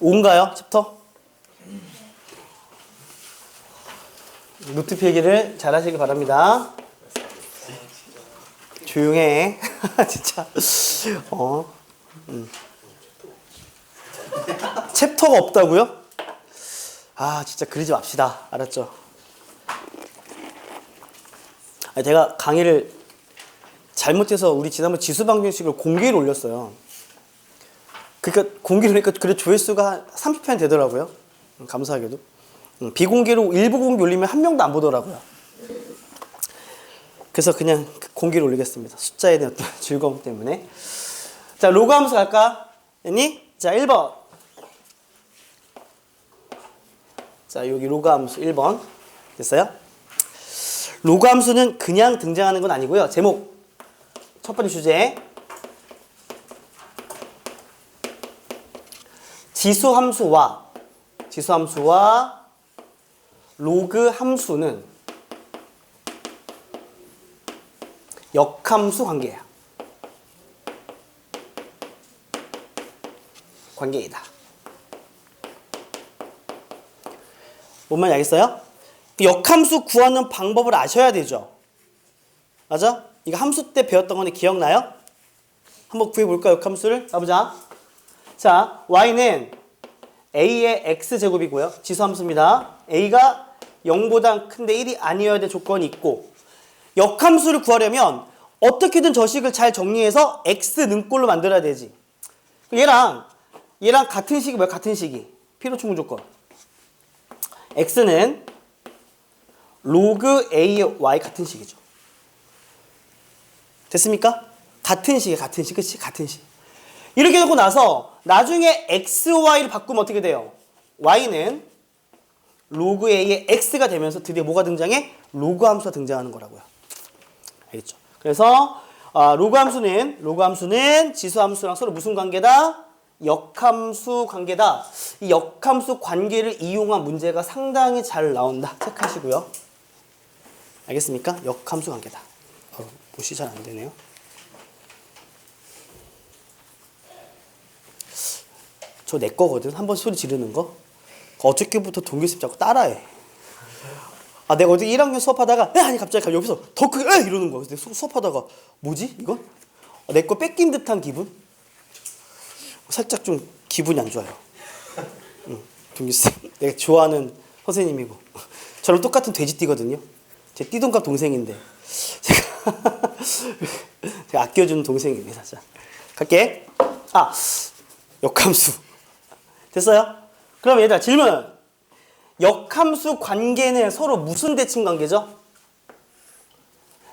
5인가요? 챕터? 노트 필기를 잘 하시길 바랍니다. 조용해. 진짜. 어. 음. 챕터가 없다고요? 아, 진짜 그러지 맙시다. 알았죠? 제가 강의를 잘못해서 우리 지난번 지수 방정식을 공개로 올렸어요. 그러니까 공개로 하니까 그래 조회수가 한 30편 되더라고요. 음, 감사하게도. 음, 비공개로 일부 공개 올리면 한 명도 안 보더라고요. 그래서 그냥 그 공개로 올리겠습니다. 숫자에 대한 어떤 즐거움 때문에. 자, 로그 함수 갈까? 됐니? 자, 1번. 자, 여기 로그 함수 1번. 됐어요? 로그 함수는 그냥 등장하는 건 아니고요. 제목. 첫 번째 주제. 지수 함수와 지수 함수와 로그 함수는 역함수 관계야. 관계이다. 뭔 말인지 알겠어요? 그 역함수 구하는 방법을 아셔야 되죠. 맞아? 이거 함수 때 배웠던 건데 기억나요? 한번 구해볼까요? 역함수를? 가보자. 자, y는 a의 x제곱이고요. 지수함수입니다. a가 0보다 큰데 1이 아니어야 될 조건이 있고 역함수를 구하려면 어떻게든 저식을 잘 정리해서 x 능꼴로 만들어야 되지. 얘랑 얘랑 같은 식이 뭐야? 같은 식이. 필요 충분 조건. x는 로그 a의 y 같은 식이죠. 됐습니까? 같은 식이 같은 식, 그치? 같은 식. 이렇게 되고 나서 나중에 x, y를 바꾸면 어떻게 돼요? y는 로그 a의 x가 되면서 드디어 뭐가 등장해? 로그 함수가 등장하는 거라고요. 알겠죠? 그래서 아, 로그 함수는 로그 함수는 지수 함수랑 서로 무슨 관계다? 역함수 관계다. 이 역함수 관계를 이용한 문제가 상당히 잘 나온다. 체크하시고요. 알겠습니까? 역함수 관계다. 어, 못이 잘안 되네요. 저 내 거거든. 한 번 소리 지르는 거. 어저께부터 동규쌤 자꾸 따라해. 아 내가 어제 1학년 수업하다가 에 아니 갑자기 옆에서 더 크게 에 이러는 거야. 수- 수업하다가 뭐지 이건? 내거 뺏긴 듯한 기분? 살짝 좀 기분이 안 좋아요. 응, 동규쌤 내가 좋아하는 선생님이고 저랑 똑같은 돼지띠거든요. 제 띠동갑 동생인데 제가 제가 아껴주는 동생입니다. 자 갈게. 아 역함수 됐어요? 그럼 얘들아 질문. 역함수 관계는 서로 무슨 대칭 관계죠?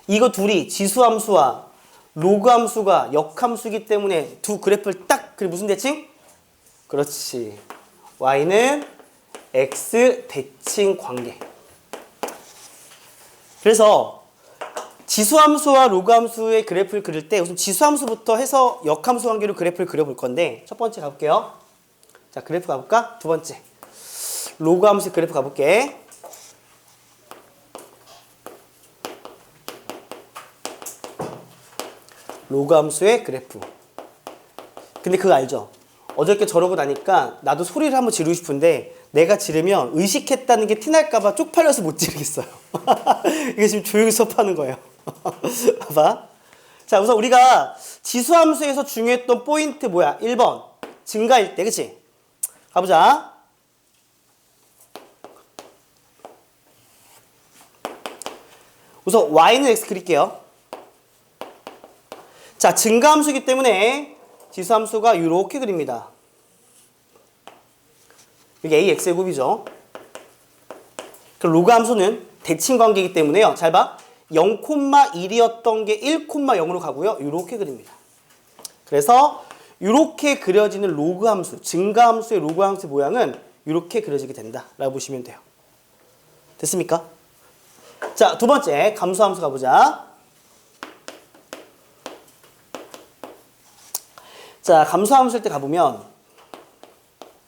이거 둘이 지수함수와 로그함수가 역함수기 때문에 두 그래프를 딱 그래 무슨 대칭? 그렇지. y는 x 대칭 관계. 그래서 지수함수와 로그함수의 그래프를 그릴 때 우선 지수함수부터 해서 역함수 관계로 그래프를 그려볼 건데 첫 번째 가볼게요. 자 그래프 가볼까? 두 번째. 로그 함수 그래프 가볼게. 로그 함수의 그래프. 근데 그거 알죠? 어저께 저러고 나니까 나도 소리를 한번 지르고 싶은데 내가 지르면 의식했다는 게 티날까봐 쪽팔려서 못 지르겠어요. 이게 지금 조용히 수업하는 거예요. 봐봐. 자 우선 우리가 지수함수에서 중요했던 포인트 뭐야? 1번. 증가일 때 그치? 가보자. 우선 y는 x 그릴게요. 자, 증가함수이기 때문에 지수함수가 이렇게 그립니다. 이게 ax의 곱이죠. 그럼 로그 함수는 대칭 관계이기 때문에요. 잘 봐. 0,1이었던 게 1,0으로 가고요. 이렇게 그립니다. 그래서 이렇게 그려지는 로그 함수, 증가 함수의 로그 함수 모양은 이렇게 그려지게 된다라고 보시면 돼요. 됐습니까? 자, 두 번째 감수 함수 가보자. 자, 감수 함수일 때 가보면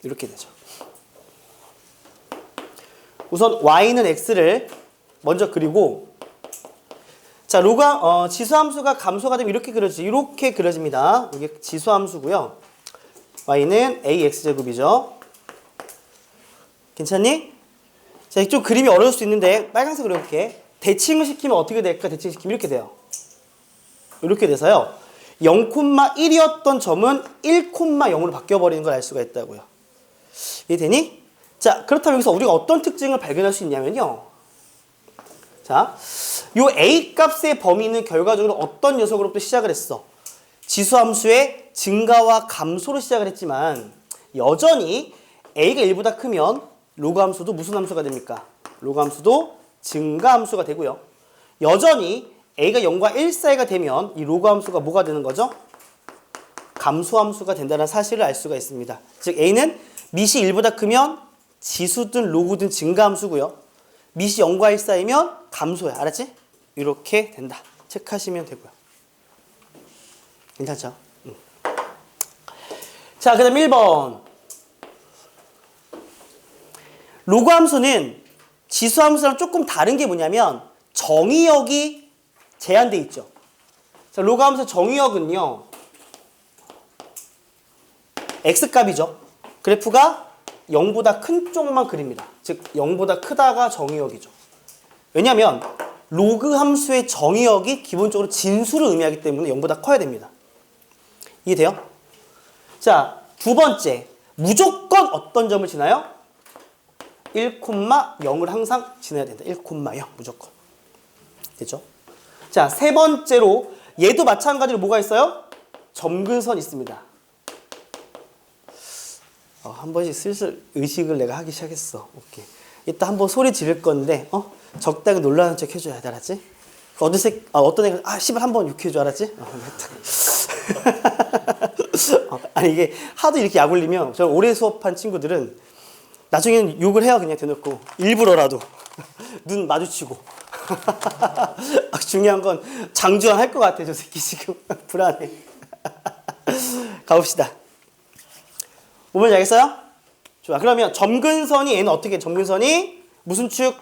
이렇게 되죠. 우선 y는 x를 먼저 그리고 자, 로가 어, 지수함수가 감소가 되면 이렇게 그려지 이렇게 그려집니다. 이게 지수함수고요. y는 ax 제곱이죠. 괜찮니? 자, 좀 그림이 어려울 수 있는데 빨간색으로 이렇게 대칭을 시키면 어떻게 될까? 대칭 시키면 이렇게 돼요. 이렇게 돼서요. 0,1이었던 점은 1,0으로 바뀌어버리는 걸 알 수가 있다고요. 이해되니? 자, 그렇다면 여기서 우리가 어떤 특징을 발견할 수 있냐면요. 자, 요 A 값의 범위는 결과적으로 어떤 녀석으로부터 시작을 했어? 지수함수의 증가와 감소로 시작을 했지만 여전히 A가 1보다 크면 로그 함수도 무슨 함수가 됩니까? 로그 함수도 증가 함수가 되고요. 여전히 A가 0과 1 사이가 되면 이 로그 함수가 뭐가 되는 거죠? 감소 함수가 된다는 사실을 알 수가 있습니다. 즉 A는 밑이 1보다 크면 지수든 로그든 증가 함수고요. 밑이 0과 1 사이면 감소야. 알았지? 이렇게 된다. 체크하시면 되고요. 괜찮죠? 음. 자, 그 다음 1번. 로그 함수는 지수 함수랑 조금 다른 게 뭐냐면 정의역이 제한돼 있죠. 자, 로그 함수 정의역은요. x값이죠. 그래프가 0보다 큰 쪽만 그립니다. 즉 0보다 크다가 정의역이죠. 왜냐하면 로그 함수의 정의역이 기본적으로 진수를 의미하기 때문에 0보다 커야 됩니다. 이해돼요? 자, 두 번째. 무조건 어떤 점을 지나요? 1,0을 항상 지나야 된다. 1,0 무조건. 되죠? 자, 세 번째로 얘도 마찬가지로 뭐가 있어요? 점근선 있습니다. 어, 한 번씩 슬슬 의식을 내가 하기 시작했어. 오케이. 이따 한번 소리 지를 건데, 어? 적당히 놀라는 척 해줘야 돼, 알았지? 그 어느새, 아, 어떤 애가, 아, 씨발, 한번 욕해줘, 알았지? 어, 어, 아니, 이게 하도 이렇게 약 올리면, 저 오래 수업한 친구들은 나중에는 욕을 해요, 그냥 대놓고. 일부러라도. 눈 마주치고. 아, 중요한 건 장주환 할 것 같아, 저 새끼 지금. 불안해. 가봅시다. 오면 알겠어요? 좋아. 그러면 점근선이 얘는 어떻게 점근선이 무슨 축?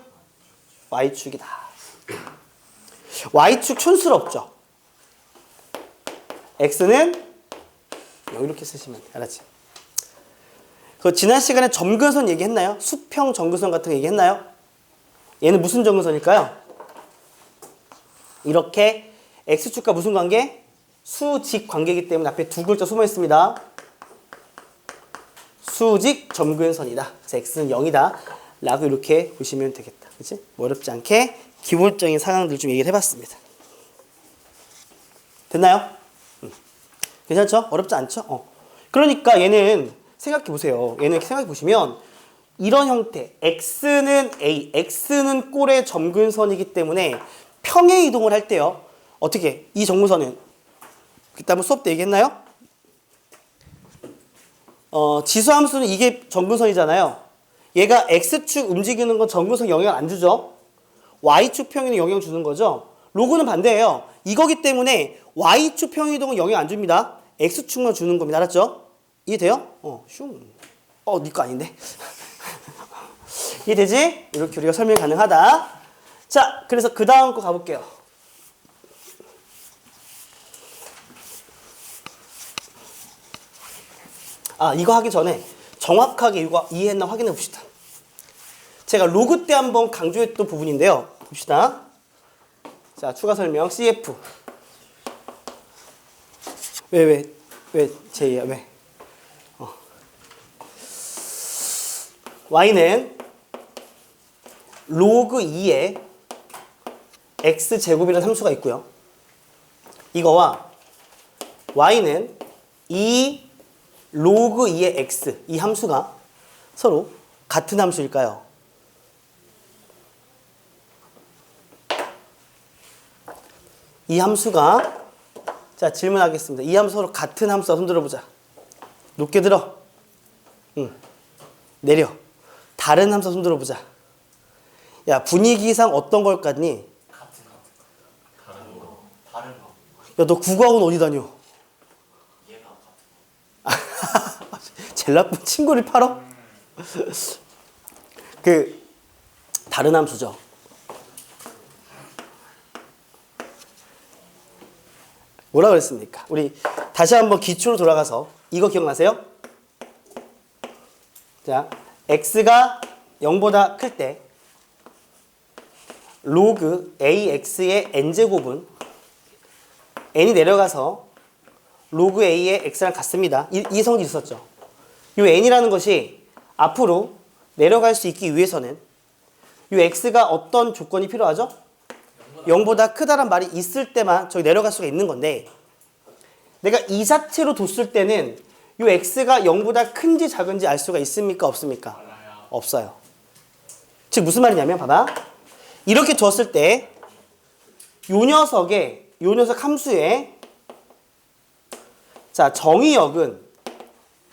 y축이다. y축 촌스럽죠. x는 이렇게 쓰시면 돼. 알았지? 그 지난 시간에 점근선 얘기했나요? 수평 점근선 같은 거 얘기했나요? 얘는 무슨 점근선일까요? 이렇게 x축과 무슨 관계? 수직 관계이기 때문에 앞에 두 글자 숨어 있습니다. 수직 점근선이다. x는 0이다. 라고 이렇게 보시면 되겠다. 그치? 뭐 어렵지 않게 기본적인 상황들 좀 얘기를 해봤습니다. 됐나요? 음. 괜찮죠? 어렵지 않죠? 어. 그러니까 얘는 생각해 보세요. 얘는 생각해 보시면 이런 형태 x는 a, x는 꼴의 점근선이기 때문에 평행 이동을 할 때요. 어떻게? 이 점근선은 그때 한번 수업 때 얘기했나요? 어, 지수함수는 이게 점근선이잖아요. 얘가 x축 움직이는 건 점근선 영향 안 주죠. y축 평이동 영향 주는 거죠. 로그는 반대예요. 이거기 때문에 y축 평이동은 영향 안 줍니다. x축만 주는 겁니다. 알았죠? 이해돼요? 어, 슝. 어, 니거 아닌데. 이해되지? 이렇게 우리가 설명 가능하다. 자, 그래서 그 다음 거 가볼게요. 아, 이거 하기 전에 정확하게 이거 이해했나 확인해 봅시다. 제가 로그 때 한번 강조했던 부분인데요. 봅시다. 자, 추가 설명 CF. 왜, 왜, 왜, 제이야, 왜? 어. Y는 로그 2에 X제곱이라는 함수가 있고요. 이거와 Y는 2 로그 2의 x 이 함수가 서로 같은 함수일까요? 이 함수가 자 질문하겠습니다. 이 함수 서로 같은 함수가 손 들어보자. 높게 들어. 응. 내려. 다른 함수 손 들어보자. 야 분위기상 어떤 걸 같니? 다른 거. 다른 거. 야너 국어학원 어디 다녀? 얘가 제일 나쁜 친구를 팔어? 그 다른 함수죠. 뭐라 그랬습니까? 우리 다시 한번 기초로 돌아가서 이거 기억나세요? 자, x가 0보다 클 때 로그 ax의 n제곱은 n이 내려가서 로그 a의 x랑 같습니다. 이, 이 성질 있었죠. 이 n이라는 것이 앞으로 내려갈 수 있기 위해서는 이 x가 어떤 조건이 필요하죠? 0보다 크다란 말이 있을 때만 저기 내려갈 수가 있는 건데 내가 이 자체로 뒀을 때는 이 x가 0보다 큰지 작은지 알 수가 있습니까? 없습니까? 없어요. 즉 무슨 말이냐면 봐봐. 이렇게 뒀을 때 요 녀석의 요 녀석 함수의 자 정의역은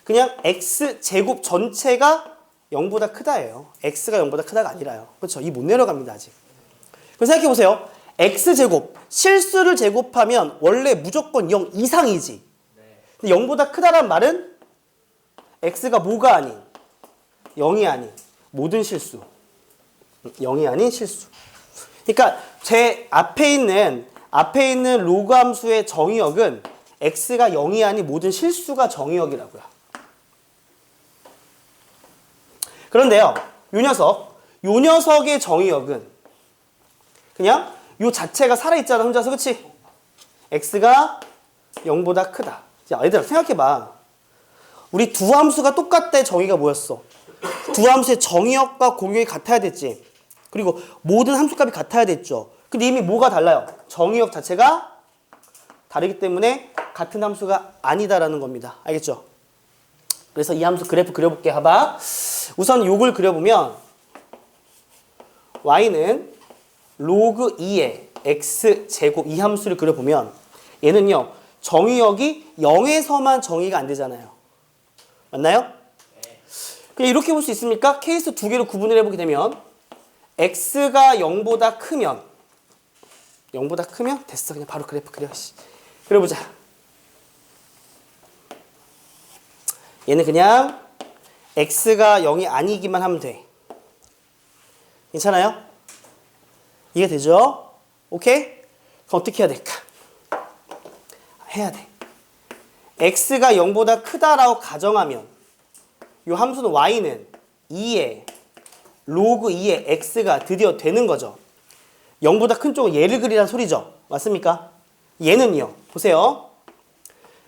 그냥 x 제곱 전체가 0보다 크다예요. x가 0보다 크다가 아니라요. 그렇죠? 이 못 내려갑니다 아직. 그럼 생각해 보세요. x 제곱 실수를 제곱하면 원래 무조건 0 이상이지. 근데 0보다 크다란 말은 x가 뭐가 아닌 0이 아닌 모든 실수. 0이 아닌 실수. 그러니까 제 앞에 있는 앞에 있는 로그 함수의 정의역은 x가 0이 아닌 모든 실수가 정의역이라고요. 그런데요. 요 녀석, 요 녀석의 정의역은 그냥 요 자체가 살아있잖아 혼자서 그치? x가 0보다 크다. 자, 얘들아 생각해봐. 우리 두 함수가 똑같대 정의가 뭐였어? 두 함수의 정의역과 공역이 같아야 됐지. 그리고 모든 함수값이 같아야 됐죠. 근데 이미 뭐가 달라요? 정의역 자체가 다르기 때문에 같은 함수가 아니다라는 겁니다. 알겠죠? 그래서 이 함수 그래프 그려볼게 해봐. 우선 요걸 그려보면 y는 로그 2의 x 제곱 이 함수를 그려보면 얘는요 정의역이 0에서만 정의가 안 되잖아요. 맞나요? 그냥 이렇게 볼 수 있습니까? 케이스 두 개로 구분을 해보게 되면 x가 0보다 크면 0보다 크면 됐어 그냥 바로 그래프 그려 씨. 그려보자 얘는 그냥 x가 0이 아니기만 하면 돼 괜찮아요? 이해 되죠? 오케이? 그럼 어떻게 해야 될까? 해야 돼 x가 0보다 크다라고 가정하면 이 함수는 y는 2에 로그 2의 x가 드디어 되는 거죠. 0보다 큰 쪽은 얘를 그리란 소리죠. 맞습니까? 얘는요. 보세요.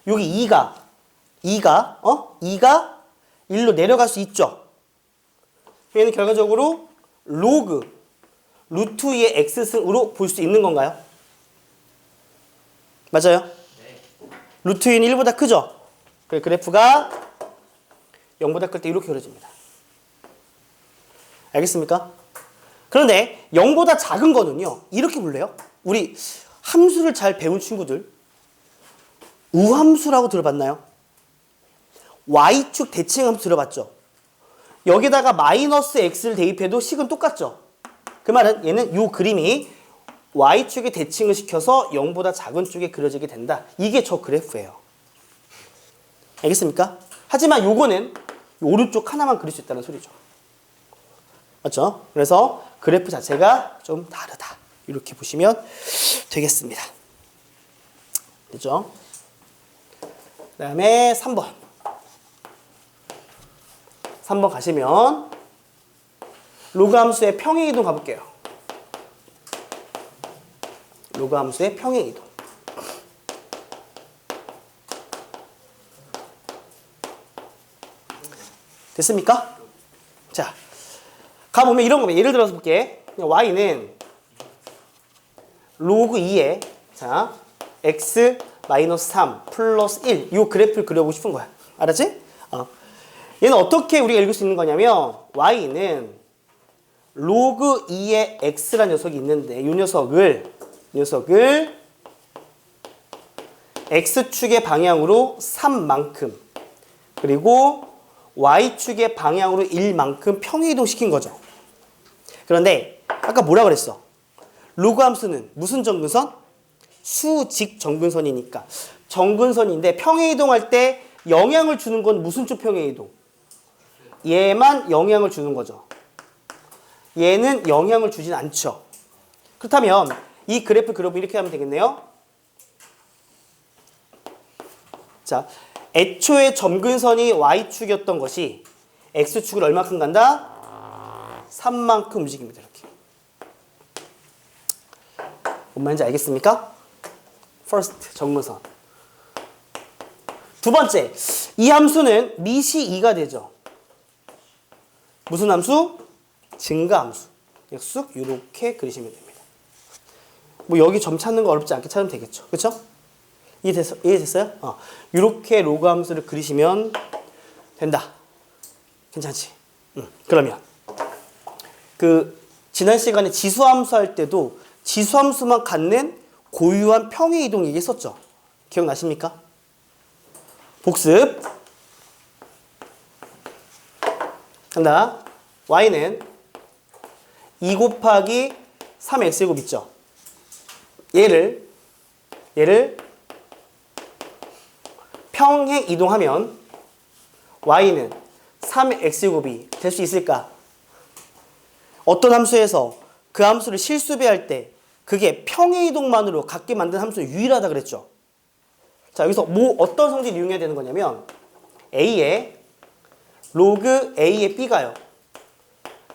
여기 2가 2가 어? 2가 1로 내려갈 수 있죠. 얘는 결과적으로 로그 루트 2의 x승으로 볼 수 있는 건가요? 맞아요? 루트 2는 1보다 크죠? 그 그래프가 0보다 클 때 이렇게 그려집니다. 알겠습니까? 그런데 0보다 작은 거는요. 이렇게 볼래요? 우리 함수를 잘 배운 친구들 우함수라고 들어봤나요? Y축 대칭함수 들어봤죠? 여기다가 마이너스 x를 대입해도 식은 똑같죠? 그 말은 얘는 이 그림이 y축에 대칭을 시켜서 0보다 작은 쪽에 그려지게 된다. 이게 저 그래프예요. 알겠습니까? 하지만 요거는 오른쪽 하나만 그릴 수 있다는 소리죠. 맞죠? 그래서 그래프 자체가 좀 다르다. 이렇게 보시면 되겠습니다. 됐죠? 그 다음에 3번. 3번 가시면 로그 함수의 평행 이동 가볼게요. 로그 함수의 평행 이동. 됐습니까? 자, 가보면 이런 거면 예를 들어서 볼게. y는 로그 2에 자 x 마이너스 3 플러스 1 이 그래프를 그려보고 싶은 거야. 알았지? 어. 얘는 어떻게 우리가 읽을 수 있는 거냐면 y는 로그 2의 x라는 녀석이 있는데 이 녀석을 이 녀석을 x축의 방향으로 3만큼 그리고 y축의 방향으로 1만큼 평행이동 시킨 거죠. 그런데 아까 뭐라 그랬어? 로그 함수는 무슨 정근선? 수직 정근선이니까 정근선인데 평행이동할 때 영향을 주는 건 무슨 쪽 평행이동? 얘만 영향을 주는 거죠. 얘는 영향을 주진 않죠. 그렇다면 이 그래프 그려보 이렇게 하면 되겠네요. 자, 애초에 점근선이 y축이었던 것이 x축을 얼마큼 간다? 3만큼 움직입니다. 이렇게. 뭔 말인지 알겠습니까? first 정무선. 두 번째, 이 함수는 미시 2가 되죠. 무슨 함수? 증가함수. 쓱 이렇게 그리시면 됩니다. 뭐 여기 점 찾는 거 어렵지 않게 찾으면 되겠죠. 그렇죠? 이해됐어? 이해됐어요? 어. 이렇게 로그 함수를 그리시면 된다. 괜찮지? 응. 그러면 그 지난 시간에 지수함수 할 때도 지수함수만 갖는 고유한 평행 이동 얘기했었죠. 기억나십니까? 복습. 간다. Y는 2 곱하기 3x제곱 있죠. 얘를 얘를 평행 이동하면 y는 3x제곱이 될 수 있을까? 어떤 함수에서 그 함수를 실수배할 때 그게 평행 이동만으로 갖게 만든 함수는 유일하다 그랬죠. 자 여기서 뭐 어떤 성질을 이용해야 되는 거냐면 a에 로그 a의 b가요.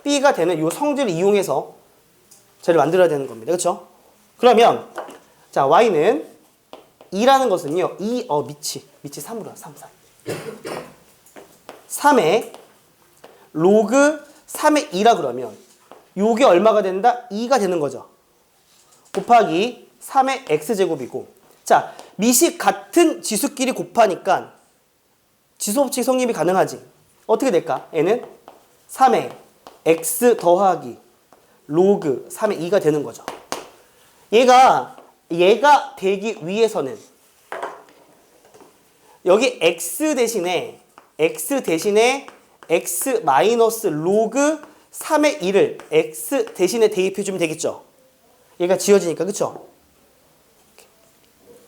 B가 되는 이 성질을 이용해서 쟤를 만들어야 되는 겁니다. 그렇죠? 그러면 자 y는 2라는 것은요. 2, 어 미치. 미치 3으로 3, 3. 3에 로그 3의 2라 그러면 요게 얼마가 된다? 2가 되는 거죠. 곱하기 3의 x제곱이고 자 미식 같은 지수끼리 곱하니까 지수법칙 성립이 가능하지. 어떻게 될까? 얘는 3의 x 더하기 로그 3의 2가 되는 거죠. 얘가 얘가 되기 위해서는 여기 x 대신에 x 대신에 x 마이너스 로그 3의 1을 x 대신에 대입해 주면 되겠죠. 얘가 지워지니까 그쵸?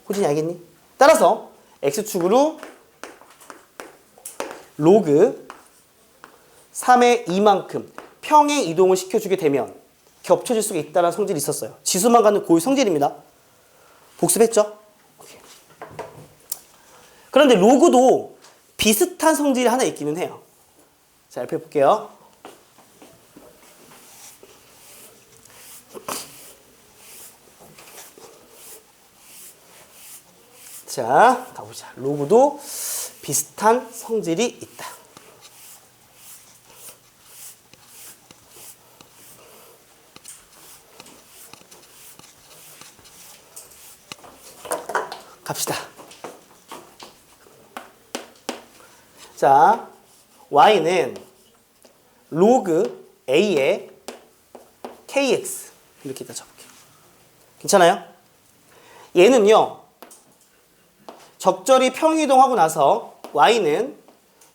호진이 알겠니? 따라서 x축으로 로그 3의 2만큼 평행 이동을 시켜주게 되면 겹쳐질 수가 있다는 성질이 있었어요. 지수만 갖는 고유 성질입니다. 복습했죠? 그런데 로그도 비슷한 성질이 하나 있기는 해요. 자, 옆에 볼게요. 자, 가보자. 로그도 비슷한 성질이 있다. 자, y는 로그 a의 kx 이렇게 다 적을게요. 괜찮아요? 얘는요. 적절히 평이동하고 나서 y는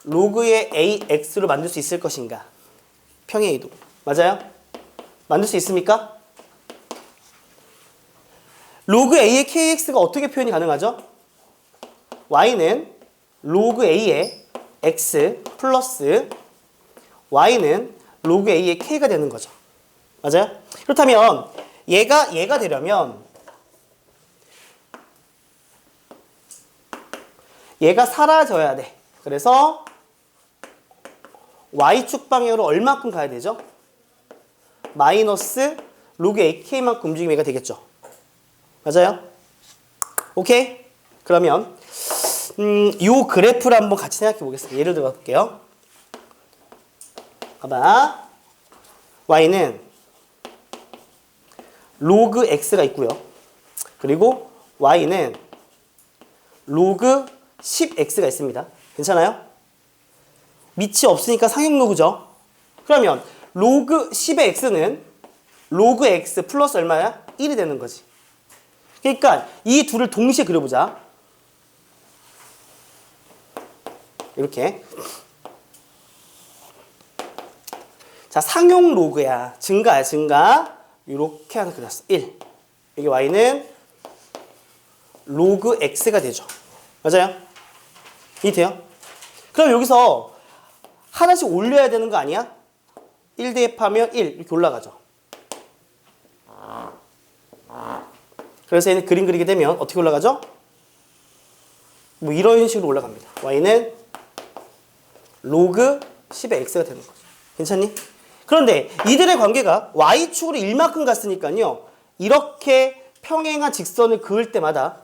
로그의 ax로 만들 수 있을 것인가? 평행 이동. 맞아요? 만들 수 있습니까? 로그 a의 kx가 어떻게 표현이 가능하죠? y는 로그 a의 x 플러스 y는 로그 a의 k가 되는 거죠. 맞아요? 그렇다면 얘가 얘가 되려면 얘가 사라져야 돼. 그래서 y축 방향으로 얼마큼 가야 되죠? 마이너스 로그 ak만큼 움직임 얘가 되겠죠. 맞아요? 오케이? 그러면 음, 요 그래프를 한번 같이 생각해 보겠습니다. 예를 들어 볼게요. 봐봐. y는 로그 x가 있고요. 그리고 y는 로그 10x가 있습니다. 괜찮아요? 밑이 없으니까 상용 로그죠. 그러면 로그 10의 x는 로그 x 플러스 얼마야? 1이 되는 거지. 그러니까 이 둘을 동시에 그려보자. 이렇게. 자, 상용 로그야. 증가야, 증가. 이렇게 하나 그렸어. 1. 여기 y는 로그 x가 되죠. 맞아요? 이해돼요? 그럼 여기서 하나씩 올려야 되는 거 아니야? 1 대입하면 1 이렇게 올라가죠. 그래서 얘는 그림 그리게 되면 어떻게 올라가죠? 뭐 이런 식으로 올라갑니다. y는 로그 10의 x가 되는 거죠. 괜찮니? 그런데 이들의 관계가 y축으로 1만큼 갔으니까요. 이렇게 평행한 직선을 그을 때마다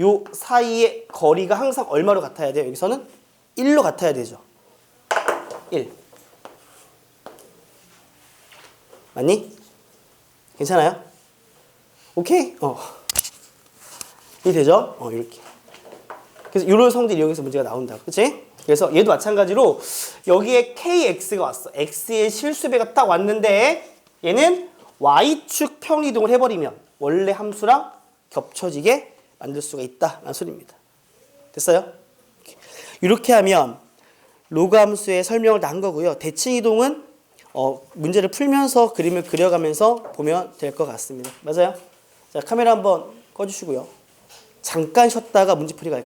요 사이의 거리가 항상 얼마로 같아야 돼요? 여기서는 1로 같아야 되죠. 1. 맞니? 괜찮아요? 오케이? 어. 이 되죠? 어, 이렇게. 그래서 이런 성질 이용해서 문제가 나온다. 그치? 그래서 얘도 마찬가지로 여기에 kx가 왔어. x의 실수배가 딱 왔는데 얘는 y축 평이동을 해버리면 원래 함수랑 겹쳐지게 만들 수가 있다라는 소리입니다. 됐어요? 이렇게 하면 로그 함수의 설명을 다 한 거고요. 대칭 이동은 어, 문제를 풀면서 그림을 그려가면서 보면 될 것 같습니다. 맞아요? 자, 카메라 한번 꺼주시고요. 잠깐 쉬었다가 문제 풀이 갈게요.